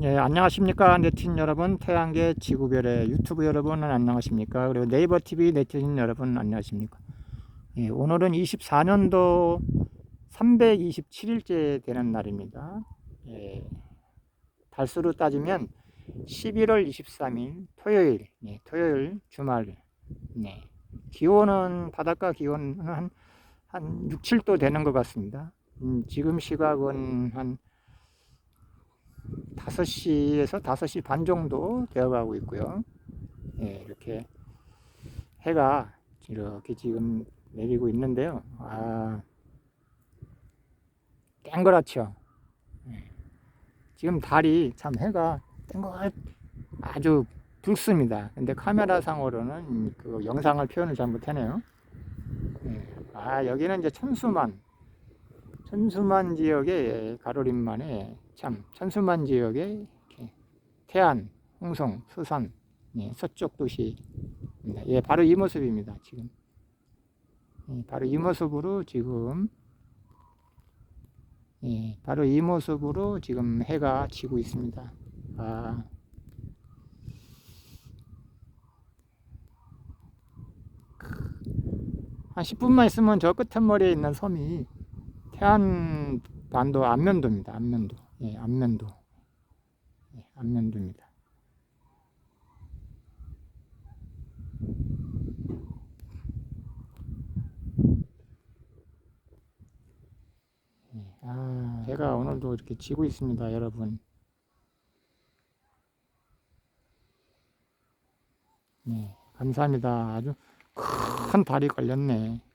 예, 안녕하십니까 네티즌 여러분. 태양계 지구별의 유튜브 여러분은 안녕하십니까? 그리고 네이버 TV 네티즌 여러분 안녕하십니까? 예, 오늘은 24년도 327일째 되는 날입니다. 예, 달수로 따지면 11월 23일 토요일 예, 토요일 주말 네. 기온은 바닷가 기온은 한, 한 6, 7도 되는 것 같습니다. 음, 지금 시각은 한 5시에서 5시 반 정도 되어가고 있고요. 예, 이렇게 해가 이렇게 지금 내리고 있는데요. 아, 땡그랗죠. 예. 지금 달이 참 해가 땡글 아주 붉습니다. 근데 카메라 상으로는 그 영상을 표현을 잘못하네요. 예. 아, 여기는 이제 천수만 천수만 지역의 가로림만에 참 천수만 지역의 태안, 홍성, 수산, 예, 서쪽 도시입니다. 예, 바로 이 모습입니다. 지금 예, 바로 이 모습으로 지금 예, 바로 이 모습으로 지금 해가 지고 있습니다. 아, 한 10분만 있으면 저 끝머리에 있는 섬이 태안 반도 안면도입니다. 안면도. 예, 안면도. 예, 안면도입니다. 예, 아, 해가 오늘도 이렇게 지고 있습니다, 여러분. 네, 감사합니다. 아주 큰 달이 걸렸네.